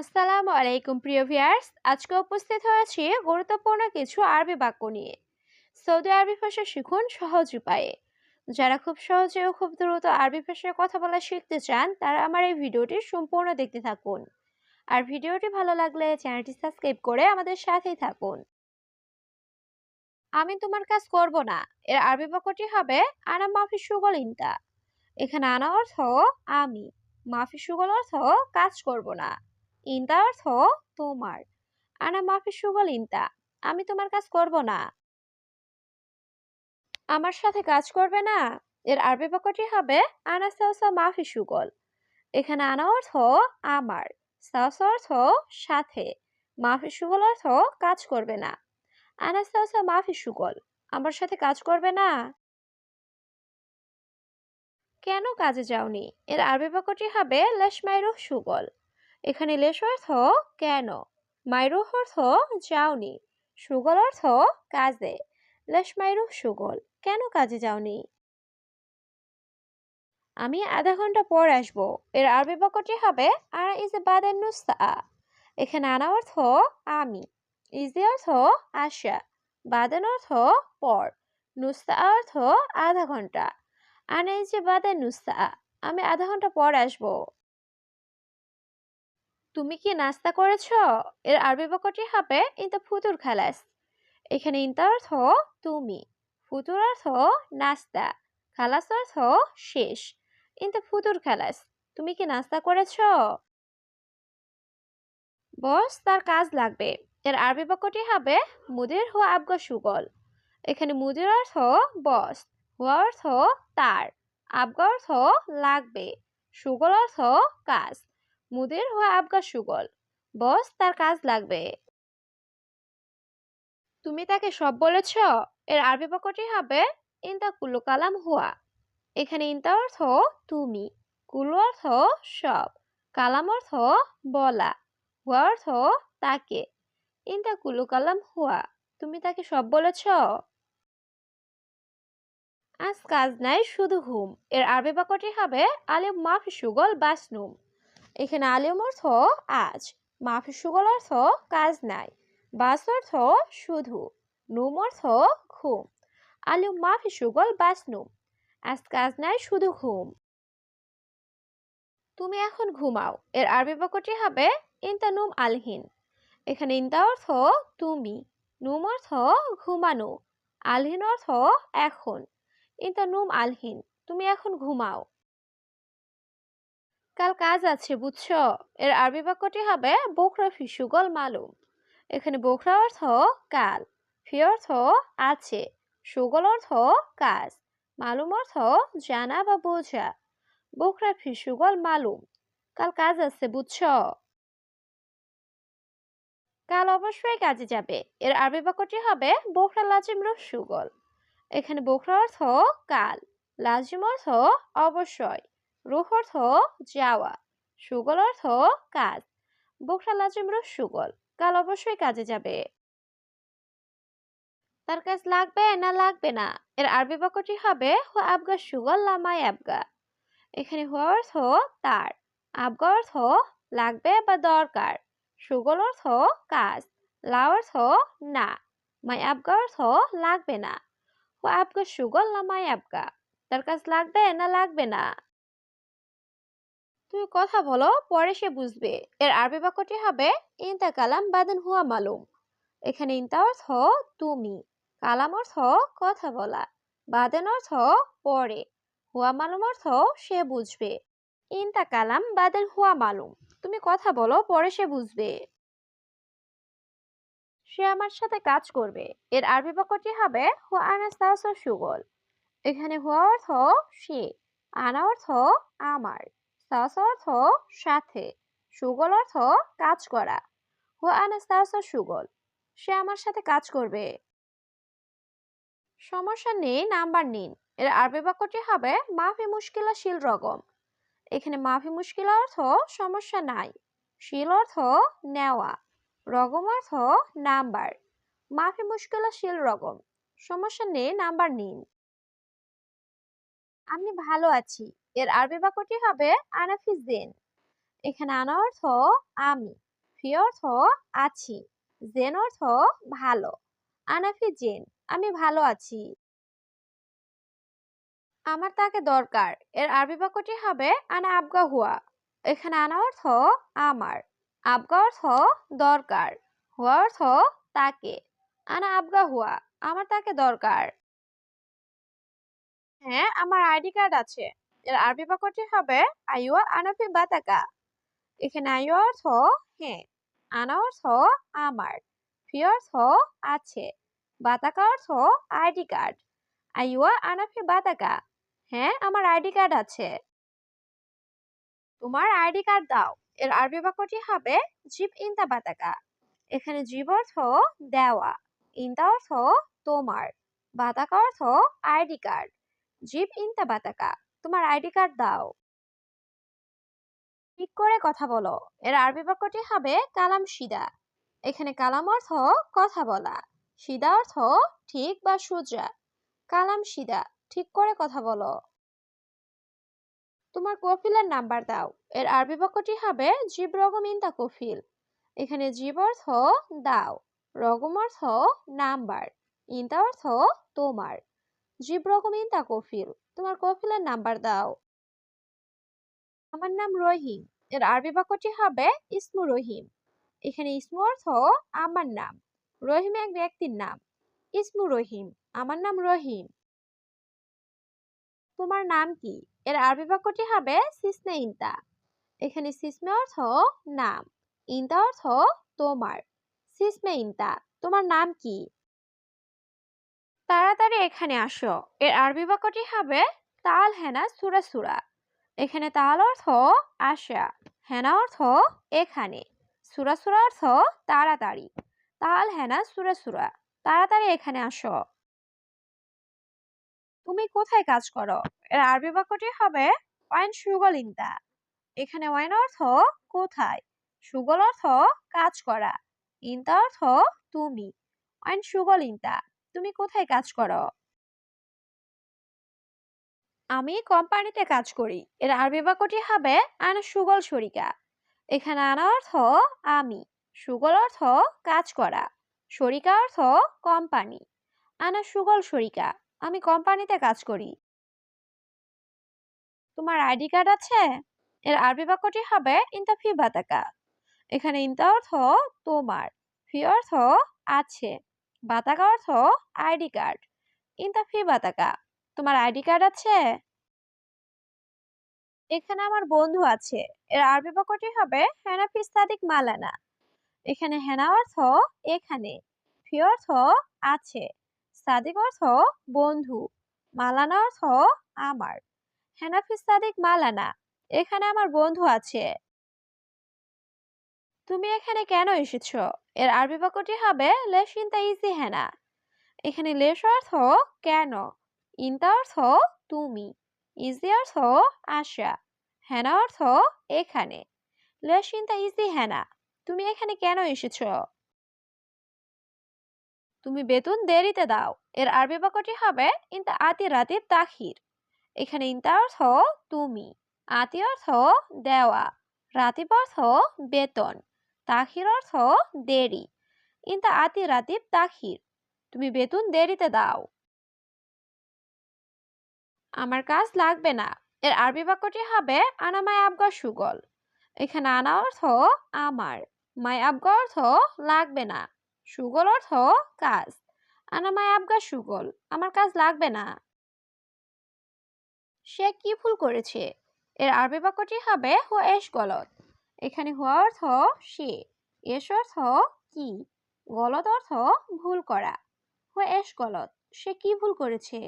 আসসালামু আলাইকুম, প্রিয় ভিয়ার্স আজকে উপস্থিত হয়েছি গুরুত্বপূর্ণ কিছু আরবি বাক্য নিয়ে। সৌদি আরবি ভাষা শিখুন সহজ উপায়ে। যারা খুব সহজে ও খুব দ্রুত আরবি ভাষায় কথা বলা শিখতে চান, তারা আমার এই ভিডিওটি সম্পূর্ণ দেখতে থাকুন। আর ভিডিওটি ভালো লাগলে চ্যানেলটি সাবস্ক্রাইব করে আমাদের সাথেই থাকুন। আমি তোমার কাজ করব না। এর আরবি বাক্যটি হবে, আনা মাফি সুগল ইনতা। এখানে আনা অর্থ, আমি। মাফি সুগল অর্থ, কাজ করব না। ইনতা অর্থ তোমার। আনা মাফি সুগল ইনতা আমি তোমার কাজ করব না। আমার সাথে কাজ করবে না, এর আরবি বাক্যটি হবে আনা সাউসা মাফি সুগল। এখানে আনা অর্থ আমার, সাউসা অর্থ সাথে, মাফি সুগল অর্থ কাজ করবে না। আনা সাউসা মাফি সুগল, আমার সাথে কাজ করবে না। কেন কাজে যাওনি? এর আরবি বাক্যটি হবে লেশমাইরুহ সুগল। এখানে লেশ অর্থ কেন? মাইরুহ অর্থ যাওনি। সুগল অর্থ কাজে। লেশমাইরুহ সুগল, কেন কাজে যাওনি? আমি আধা ঘণ্টা পর আসব। এর আরবি বাক্যটি হবে আনা ইজে বাদের নুস্তা এখানে আনা অর্থ, আমি। ইজে অর্থ, আশা। বাদেন অর্থ, পর। নুস্তা অর্থ, আধা ঘণ্টা। আনা ইজে বাদের নুস্তা আমি আধা ঘণ্টা পর আসব। তুমি কি নাস্তা করেছ? এর আরবি বাক্যটি হবে ইনতা ফুতুর খালাস এখানে ইনতা অর্থ তুমি ফুতুর অর্থ নাস্তা খালাস অর্থ শেষ ইনতা ফুতুর খালাস তুমি কি নাস্তা করেছ? বস, তার কাজ লাগবে। এর আরবি বাক্যটি হবে মুদির হুয়া আবগা সুগল এখানে মুদির অর্থ বস হুয়া অর্থ তার আবগা অর্থ লাগবে সুগল অর্থ কাজ মুদির হুয়া আবগা সুগল। বস, তার কাজ লাগবে। তুমি তাকে সব বলেছ? এর আরবি বাক্যটি হবে, ইনতা কুলু কালাম হুয়া। এখানে ইনতা অর্থ তুমি কুলু অর্থ সব, কালাম অর্থ বলা, হুয়া অর্থ তাকে। ইনতা কুলু কালাম হুয়া। তুমি তাকে সব বলেছ? আজ কাজ নাই শুধু হুম। এর আরবি বাক্যটি হবে, আলিম মাফি সুগল বাসনুম। এখানে আলিম অর্থ আজ মাফি সুগল অর্থ কাজ নাই, বাস অর্থ শুধু, নুম অর্থ ঘুম, আলিম মাফি সুগল বাসনুম আজ কাজ নাই, শুধু ঘুম। তুমি এখন ঘুমাও, এর আরবি বাক্যটি হবে ইনতা নুম আলহিন, এখানে ইনতা অর্থ তুমি, নুম অর্থ ঘুমানো, আলহিন অর্থ এখন, ইনতা নুম আলহিন, তুমি এখন ঘুমাও। কাল কাজ আছে, বুঝছ? এর আরবি বাক্যটি হবে, বোখরা ফিসুগল মালুম। এখানে বোখরা অর্থ, কাল। ফি অর্থ, আছে। সুগল অর্থ, কাজ। মালুম অর্থ, জানা বা বোঝা। বোখরা ফিসুগল মালুম। কাল কাজ আছে, বুঝছ? কাল অবশ্যই কাজে যাবে। এর আরবি বাক্যটি হবে, বোখরা লাজিম সুগল। এখানে বোখরা অর্থ, কাল। লাজিম অর্থ, অবশ্যই। রুহ অর্থ যাওয়া, সুগল অর্থ কাজ বোখরা লাজিম রুহ সুগল, কাল অবশ্যই কাজে যাবে। তার কাজ লাগবে না লাগবে না, এর আরবি বাক্যটি হবে হু আবগা সুগল লামাই আবগা। এখানে হুয়া অর্থ তার, আবগা অর্থ লাগবে বা দরকার, সুগল অর্থ কাজ, লা অর্থ না, মাই আবগা অর্থ লাগবে না, হো আবগা সুগল লামাই আবগা। তার কাজ লাগবে না লাগবে না। তুমি কথা বলো, পরে সে বুঝবে। এর আরবি বাক্যটি হবে, ইনতা কালাম বাদেন হুয়া মালুম। এখানে ইনতা অর্থ, তুমি। কালাম অর্থ, কথা বলা। বাদেন অর্থ, পরে। হুয়া মালুম অর্থ, সে বুঝবে। ইনতা কালাম বাদেন হুয়া মালুম। তুমি কথা বলো, পরে সে বুঝবে। সে আমার সাথে কাজ করবে। এর আরবি বাক্যটি হবে, হুয়া আনাস্তাস সুগল। এখানে হুয়া অর্থ, সে। আনা অর্থ, আমার। সাস অর্থ সাথে, সুগল অর্থ কাজ করা। হু আনাস্তাস সুগল, সে আমার সাথে কাজ করবে। সমস্যা নেই, নাম্বার নিন। এর আরবি বাক্যটি হবে মাফি মুশকিলা শিল রগম। এখানে মাফি মুশকিল অর্থ সমস্যা নাই, শিল অর্থ নেওয়া, রগম অর্থ নাম্বার। মাফি মুশকিলা শিল রগম, সমস্যা নেই, নাম্বার নিন। আমি ভালো আছি। এর আরবি বাক্যটি হবে আনাফি জেন এখানে আনা অর্থ আমি, ফি অর্থ আছি, জেন অর্থ ভালো। আনাফি জেন আমি ভালো আছি। আমার তাকে দরকার। এর আরবি বাক্যটি হবে আনা আবগা হুয়া। এখানে আনা অর্থ আমার, আবগা অর্থ দরকার, হুয়া অর্থ তাকে। আনা আবগা হুয়া, আমার তাকে দরকার। হ্যাঁ আমার আইডি কার্ড আছে। এর আরবি বাক্যটি হবে আইওয়া আনাফি বাতাকা। এখানে আইওয়া অর্থ হ্যাঁ আনা অর্থ আমার, ফি অর্থ আছে, বাতাকা অর্থ আইডি কার্ড। আইওয়া আনাফি বাতাকা হ্যাঁ আমার আইডি কার্ড আছে। তোমার আইডি কার্ড দাও। এর আরবি বাক্যটি হবে জিপ ইনতা বাতাকা। এখানে জিব অর্থ দেওয়া, ইনতা অর্থ তোমার, বাতাকা অর্থ আইডি কার্ড। জিপ ইনতা বাতাকা। তোমার আইডি কার্ড দাও। ঠিক করে কথা বলো। এর আরবি বাক্যটি হবে কালাম সিদা এখানে কালাম অর্থ কথা বলা। সিদা অর্থ ঠিক বা সোজা। কালাম সিদা ঠিক করে কথা বলো। তোমার কফিলের নাম্বার দাও। এর আরবি বাক্যটি হবে জীব, রগম, ইনতা কফিল। এখানে জীব অর্থ দাও। রগম অর্থ নাম্বার। ইনতা অর্থ তোমার। জীব রকম ইনতা কফিল। তোমার কফিলের নাম্বার দাও। আমার নাম রহিম। এর আরবি বাক্যটি হবে ইসমু রহিম। এখানে ইসমু অর্থ আমার নাম। রহিম এক ব্যক্তির নাম। ইসমু রহিম। আমার নাম রহিম। তোমার নাম কি? এর আরবি বাক্যটি হবে সিসমে ইনতা। এখানে সিসমে অর্থ নাম। ইনতা অর্থ তোমার। সিসমে ইনতা। তোমার নাম কি? তাড়াতাড়ি এখানে আসো। এর আরবি বাক্যটি হবে তাল হেনা সুরা সুরা। এখানে তাল অর্থ আসা হেনা অর্থ এখানে। সুরা সুরা অর্থ তাড়াতাড়ি। তাল হেনা সুরা সুরা। তাড়াতাড়ি এখানে আসো। তুমি কোথায় কাজ করো? এর আরবি বাক্যটি হবে ওয়াইন সুগল ইনতা। এখানে ওয়াইন অর্থ কোথায়? সুগল অর্থ কাজ করা। ইনতা অর্থ তুমি। ওয়াইন সুগল ইনতা। তুমি কোথায় কাজ করো আমি কোম্পানিতে কাজ করি। এর আরবি বাক্যটি হবে, আনা সুগল শরিকা। এখানে আনা অর্থ, আমি। সুগল অর্থ, কাজ করা। শরিকা অর্থ, কোম্পানি। আনা সুগল শরিকা। আমি কোম্পানিতে কাজ করি। তোমার আইডি কার্ড আছে? এর আরবি বাক্যটি হবে ইনতা ফি বাতাকা। এখানে ইনতা অর্থ, তোমার। ফি অর্থ, আছে। বাতাকা অর্থ আইডি কার্ড। ইনতা ফি বাতাকা, তোমার আইডি কার্ড আছে? এখানে আমার বন্ধু আছে, এর আরবি বাক্যটি হবে হেনাফি সাদিক মালানা। এখানে হেনা অর্থ এখানে, ফি অর্থ আছে, সাদিক অর্থ বন্ধু, মালানা অর্থ আমার। হেনাফি সাদিক মালানা, এখানে আমার বন্ধু আছে। তুমি এখানে কেন এসেছ? এর আরবি বাক্যটি হবে লেশ ইনতা ইজি হেনা। এখানে লেশ অর্থ, কেন? ইনতা অর্থ, তুমি। ইজি অর্থ, আশা। হেনা অর্থ, এখানে। লেশ ইনতা ইজি হেনা। তুমি এখানে কেন এসেছ? তুমি বেতন দেরিতে দাও। এর আরবি বাক্যটি হবে, ইনতা আতি রাতিব তাখির। এখানে ইনতা অর্থ, তুমি। আতি অর্থ, দেওয়া। রাতিব অর্থ, বেতন। তাখির অর্থ দেরি। ইনতা আতি রাতিব তাখির। তুমি বেতন দেরিতে দাও। আমার কাজ লাগবে না। এর আরবি বাক্যটি হবে, আনা মাই আবগা সুগল। এখানে আনা অর্থ আমার। মাই আবগা অর্থ লাগবে না। সুগল অর্থ কাজ। আনা মাই আবগা সুগল। আমার কাজ লাগবে না। সে কি ভুল করেছে? এর আরবি বাক্যটি হবে হো এস গলত। এখানে হওয়া অর্থ সে, এস অর্থ কি, গলত অর্থ ভুল করা। হ এস গলত, সে কি ভুল করেছে?